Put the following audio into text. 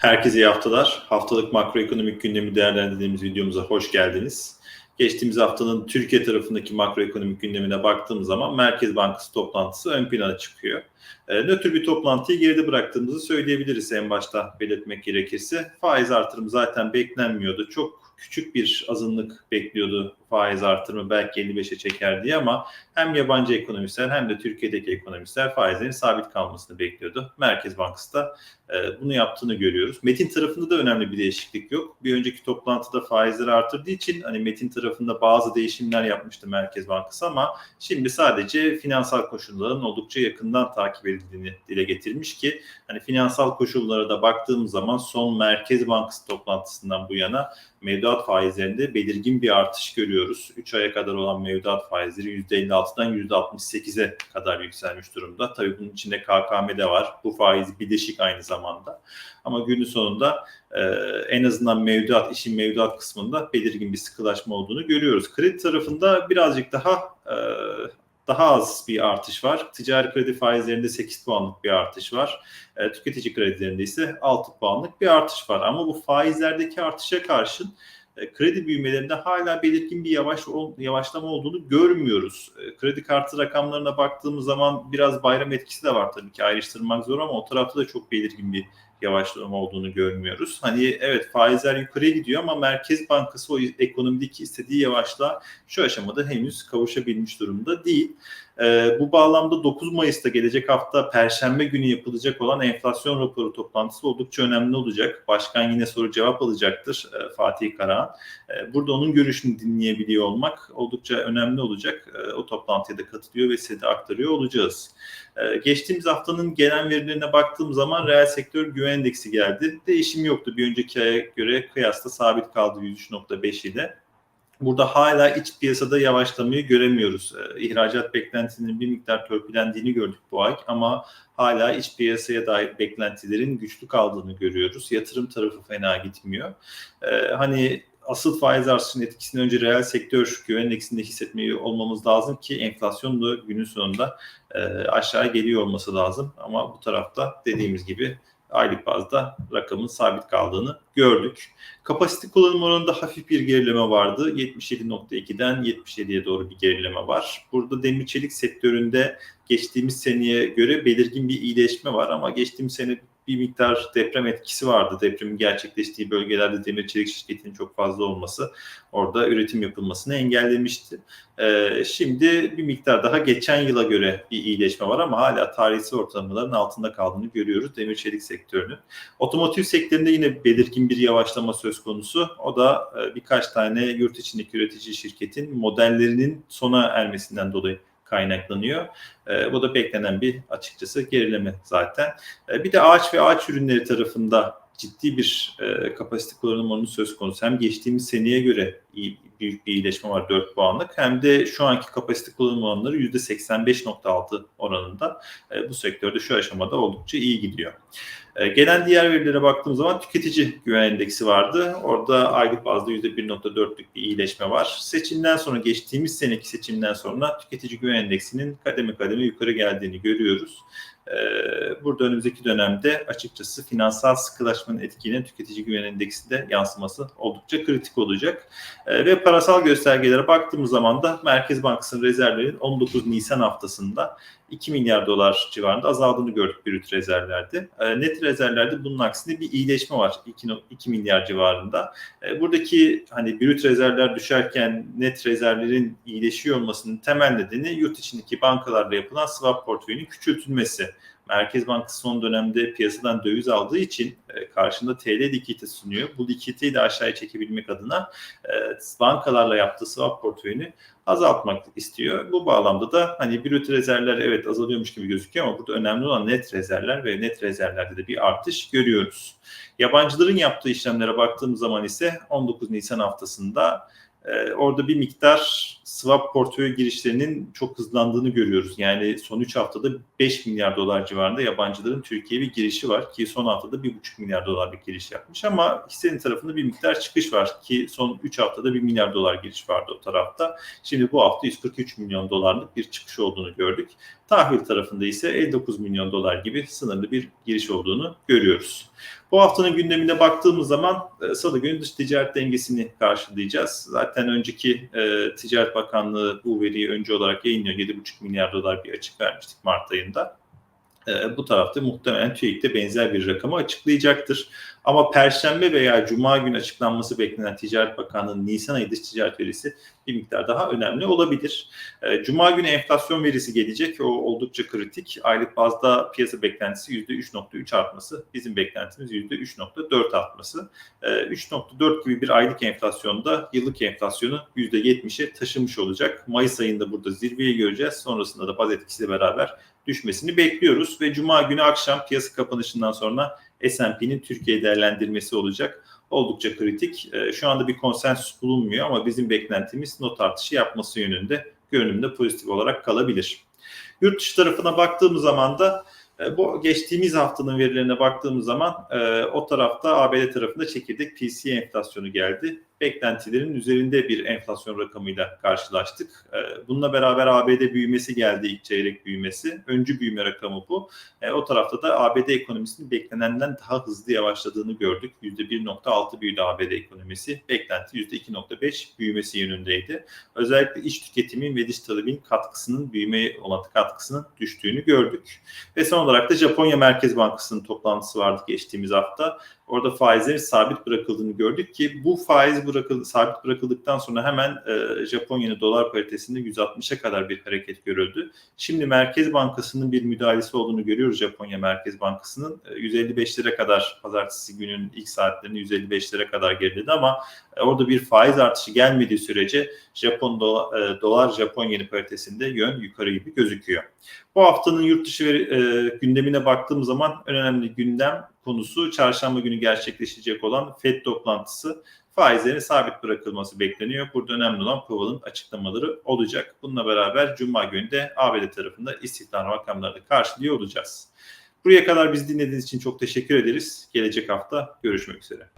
Herkese iyi haftalar. Haftalık makroekonomik gündemi değerlendirdiğimiz videomuza hoş geldiniz. Geçtiğimiz haftanın Türkiye tarafındaki makroekonomik gündemine baktığımız zaman Merkez Bankası toplantısı ön plana çıkıyor. E, nötr bir toplantıyı geride bıraktığımızı söyleyebiliriz en başta belirtmek gerekirse. Faiz artırımı zaten beklenmiyordu. Çok küçük bir azınlık bekliyordu faiz artırımı belki 55'e çeker diye ama hem yabancı ekonomistler hem de Türkiye'deki ekonomistler faizlerin sabit kalmasını bekliyordu. Merkez Bankası da e, bunu yaptığını görüyoruz. Metin tarafında da önemli bir değişiklik yok. Bir önceki toplantıda faizleri artırdığı için hani Metin tarafında bazı değişimler yapmıştı Merkez Bankası ama şimdi sadece finansal koşulların oldukça yakından takip edildiğini dile getirmiş ki hani finansal koşullara da baktığımız zaman son Merkez Bankası toplantısından bu yana mevduat faizlerinde belirgin bir artış görüyoruz. 3 aya kadar olan mevduat faizleri %56'dan %68'e kadar yükselmiş durumda. Tabii bunun içinde KKM de var. Bu faiz bileşik aynı zamanda. Ama günün sonunda e, en azından mevduat, işin mevduat kısmında belirgin bir sıkılaşma olduğunu görüyoruz. Kredi tarafında birazcık daha e, daha az bir artış var. Ticari kredi faizlerinde 8 puanlık bir artış var. E, tüketici kredilerinde ise 6 puanlık bir artış var. Ama bu faizlerdeki artışa karşın kredi büyümelerinde hala belirgin bir yavaş yavaşlama olduğunu görmüyoruz. E, kredi kartı rakamlarına baktığımız zaman biraz bayram etkisi de var tabii ki ayrıştırmak zor ama o tarafta da çok belirgin bir yavaşlama olduğunu görmüyoruz. Hani evet faizler yukarıya gidiyor ama Merkez Bankası o ekonomideki istediği yavaşla şu aşamada henüz kavuşabilmiş durumda değil. E, bu bağlamda 9 Mayıs'ta gelecek hafta Perşembe günü yapılacak olan enflasyon raporu toplantısı oldukça önemli olacak. Başkan yine soru cevap alacaktır e, Fatih Karahan. E, burada onun görüşünü dinleyebiliyor olmak oldukça önemli olacak. E, o toplantıya da katılıyor ve size de aktarıyor olacağız. E, geçtiğimiz haftanın genel verilerine baktığım zaman reel sektör güven endeksi geldi. Değişim yoktu bir önceki aya göre kıyasla sabit kaldı 103.5 ile. Burada hala iç piyasada yavaşlamayı göremiyoruz. E, ihracat beklentisinin bir miktar törpülendiğini gördük bu ay ama hala iç piyasaya dair beklentilerin güçlü kaldığını görüyoruz. Yatırım tarafı fena gitmiyor. E, hani asıl faiz artışının etkisini önce reel sektör güven endeksinde hissetmeyi olmamız lazım ki enflasyon da günün sonunda e, aşağı geliyor olması lazım. Ama bu tarafta dediğimiz gibi aylık bazda rakamın sabit kaldığını gördük. Kapasite kullanım oranında hafif bir gerileme vardı. 77.2'den 77'ye doğru bir gerileme var. Burada demir çelik sektöründe geçtiğimiz seneye göre belirgin bir iyileşme var ama geçtiğimiz sene bir miktar deprem etkisi vardı. Depremin gerçekleştiği bölgelerde demir çelik şirketinin çok fazla olması orada üretim yapılmasını engellemişti. Ee, şimdi bir miktar daha geçen yıla göre bir iyileşme var ama hala tarihsel ortalamaların altında kaldığını görüyoruz demir çelik sektörünün. Otomotiv sektöründe yine belirgin bir yavaşlama söz konusu. O da e, birkaç tane yurt içindeki üretici şirketin modellerinin sona ermesinden dolayı kaynaklanıyor. E, bu da beklenen bir açıkçası gerileme zaten. E, bir de ağaç ve ağaç ürünleri tarafında ciddi bir e, kapasite kullanım oranı söz konusu. Hem geçtiğimiz seneye göre iyi, büyük bir iyileşme var 4 puanlık hem de şu anki kapasite kullanım oranları %85.6 oranında e, bu sektörde şu aşamada oldukça iyi gidiyor. E, gelen diğer verilere baktığımız zaman tüketici güven endeksi vardı. Orada aylık bazda %1.4'lük bir iyileşme var. Seçimden sonra geçtiğimiz seneki seçimden sonra tüketici güven endeksinin kademe kademe yukarı geldiğini görüyoruz. Ee, burada önümüzdeki dönemde açıkçası finansal sıkılaşmanın etkinin tüketici güven endeksinde yansıması oldukça kritik olacak. Ee, ve parasal göstergelere baktığımız zaman da Merkez Bankası'nın rezervlerinin 19 Nisan haftasında 2 milyar dolar civarında azaldığını gördük brüt rezervlerde. Ee, net rezervlerde bunun aksine bir iyileşme var 2, 2 milyar civarında. buradaki hani brüt rezervler düşerken net rezervlerin iyileşiyor olmasının temel nedeni yurt içindeki bankalarla yapılan swap portföyünün küçültülmesi. Merkez Bankası son dönemde piyasadan döviz aldığı için e, karşında TL likidite sunuyor. Bu likiditeyi de aşağıya çekebilmek adına e, bankalarla yaptığı swap portföyünü azaltmak istiyor. Bu bağlamda da hani brüt rezervler evet azalıyormuş gibi gözüküyor ama burada önemli olan net rezervler ve net rezervlerde de bir artış görüyoruz. Yabancıların yaptığı işlemlere baktığımız zaman ise 19 Nisan haftasında ee, orada bir miktar swap portföy girişlerinin çok hızlandığını görüyoruz. Yani son 3 haftada 5 milyar dolar civarında yabancıların Türkiye'ye bir girişi var ki son haftada 1,5 milyar dolar bir giriş yapmış ama hissenin tarafında bir miktar çıkış var ki son 3 haftada 1 milyar dolar giriş vardı o tarafta. Şimdi bu hafta 143 milyon dolarlık bir çıkış olduğunu gördük. Tahvil tarafında ise 59 milyon dolar gibi sınırlı bir giriş olduğunu görüyoruz. Bu haftanın gündemine baktığımız zaman e, salı günü dış ticaret dengesini karşılayacağız. Zaten önceki e, Ticaret Bakanlığı bu veriyi önce olarak yayınlıyor. 7,5 milyar dolar bir açık vermiştik Mart ayında. E, bu tarafta muhtemelen TÜİK benzer bir rakamı açıklayacaktır. Ama Perşembe veya Cuma günü açıklanması beklenen Ticaret Bakanlığı'nın Nisan ayı dış ticaret verisi bir miktar daha önemli olabilir. E, Cuma günü enflasyon verisi gelecek. O oldukça kritik. Aylık bazda piyasa beklentisi %3.3 artması. Bizim beklentimiz %3.4 artması. E, 3.4 gibi bir aylık enflasyonda yıllık enflasyonu %70'e taşımış olacak. Mayıs ayında burada zirveyi göreceğiz. Sonrasında da baz etkisiyle beraber düşmesini bekliyoruz ve Cuma günü akşam piyasa kapanışından sonra S&P'nin Türkiye değerlendirmesi olacak. Oldukça kritik. E, Şu anda bir konsensüs bulunmuyor ama bizim beklentimiz not artışı yapması yönünde görünümde pozitif olarak kalabilir. Yurt dışı tarafına baktığımız zaman da e, bu geçtiğimiz haftanın verilerine baktığımız zaman e, o tarafta ABD tarafında çekirdek PCE enflasyonu geldi. Beklentilerin üzerinde bir enflasyon rakamıyla karşılaştık. E, bununla beraber ABD büyümesi geldi ilk çeyrek büyümesi. Öncü büyüme rakamı bu. E, o tarafta da ABD ekonomisinin beklenenden daha hızlı yavaşladığını gördük. %1.6 büyüdü ABD ekonomisi. Beklenti %2.5 büyümesi yönündeydi. Özellikle iç tüketimin ve dış talebin katkısının büyümeye olan katkısının düştüğünü gördük. Ve son olarak da Japonya Merkez Bankası'nın toplantısı vardı geçtiğimiz hafta. Orada faizlerin sabit bırakıldığını gördük ki bu faiz bırakıldı, sabit bırakıldıktan sonra hemen e, Japonya'nın dolar paritesinde 160'a kadar bir hareket görüldü. Şimdi Merkez Bankası'nın bir müdahalesi olduğunu görüyoruz Japonya Merkez Bankası'nın. E, 155'lere kadar pazartesi günün ilk saatlerinde 155'lere kadar geriledi ama e, orada bir faiz artışı gelmediği sürece Japon dolar, e, dolar Japon yeni paritesinde yön yukarı gibi gözüküyor. Bu haftanın yurt dışı veri, e, gündemine baktığım zaman önemli gündem konusu çarşamba günü gerçekleşecek olan FED toplantısı. Faizlerin sabit bırakılması bekleniyor. Burada önemli olan Powell'ın açıklamaları olacak. Bununla beraber Cuma günü de ABD tarafında istihdam rakamlarını karşılıyor olacağız. Buraya kadar bizi dinlediğiniz için çok teşekkür ederiz. Gelecek hafta görüşmek üzere.